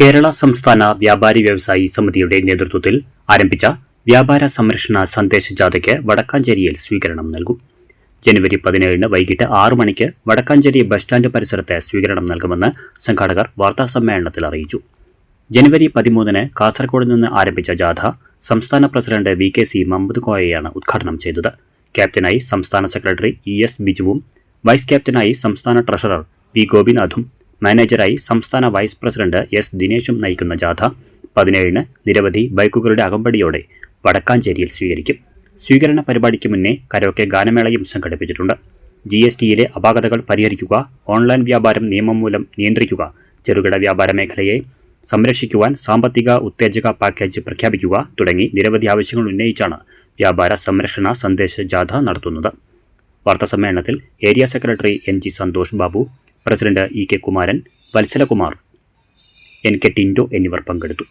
കേരള സംസ്ഥാന വ്യാപാരി വ്യവസായി സമിതിയുടെ നേതൃത്വത്തിൽ ആരംഭിച്ച വ്യാപാര സംരക്ഷണ സന്ദേശ ജാഥയ്ക്ക് വടക്കാഞ്ചേരിയിൽ സ്വീകരണം നൽകും. ജനുവരി പതിനേഴിന് വൈകിട്ട് ആറു മണിക്ക് വടക്കാഞ്ചേരി ബസ് സ്റ്റാൻഡ് പരിസരത്ത് സ്വീകരണം നൽകുമെന്ന് സംഘാടകർ വാർത്താസമ്മേളനത്തിൽ അറിയിച്ചു. ജനുവരി പതിമൂന്നിന് കാസർഗോഡ് നിന്ന് ആരംഭിച്ച ജാഥ സംസ്ഥാന president V K C Mammed കോയയാണ് ഉദ്ഘാടനം ചെയ്തത്. ക്യാപ്റ്റനായി സംസ്ഥാന സെക്രട്ടറി ഇ എസ് ബിജുവും വൈസ് ക്യാപ്റ്റനായി സംസ്ഥാന ട്രഷറർ വി ഗോപിനാഥും മാനേജറായി സംസ്ഥാന വൈസ് പ്രസിഡന്റ് എസ് ദിനേശും നയിക്കുന്ന ജാഥ പതിനേഴിന് നിരവധി ബൈക്കുകളുടെ അകമ്പടിയോടെ വടക്കാഞ്ചേരിയിൽ സ്വീകരിക്കും. സ്വീകരണ പരിപാടിക്ക് മുന്നേ കരോക്കെ ഗാനമേളയും സംഘടിപ്പിച്ചിട്ടുണ്ട്. ജി എസ് ടിയിലെ അപാകതകൾ പരിഹരിക്കുക ഓൺലൈൻ വ്യാപാരം നിയമം മൂലം നിയന്ത്രിക്കുക ചെറുകിട വ്യാപാര മേഖലയെ സംരക്ഷിക്കുവാൻ സാമ്പത്തിക ഉത്തേജക പാക്കേജ് പ്രഖ്യാപിക്കുക തുടങ്ങി നിരവധി ആവശ്യങ്ങൾ ഉന്നയിച്ചാണ് വ്യാപാര സംരക്ഷണ സന്ദേശ ജാഥ നടത്തുന്നത്. വാർത്താസമ്മേളനത്തിൽ area secretary N G Santhosh Babu president E K Kumaran Vatsalakumar N K Tindo എന്നിവർ പങ്കെടുത്തു.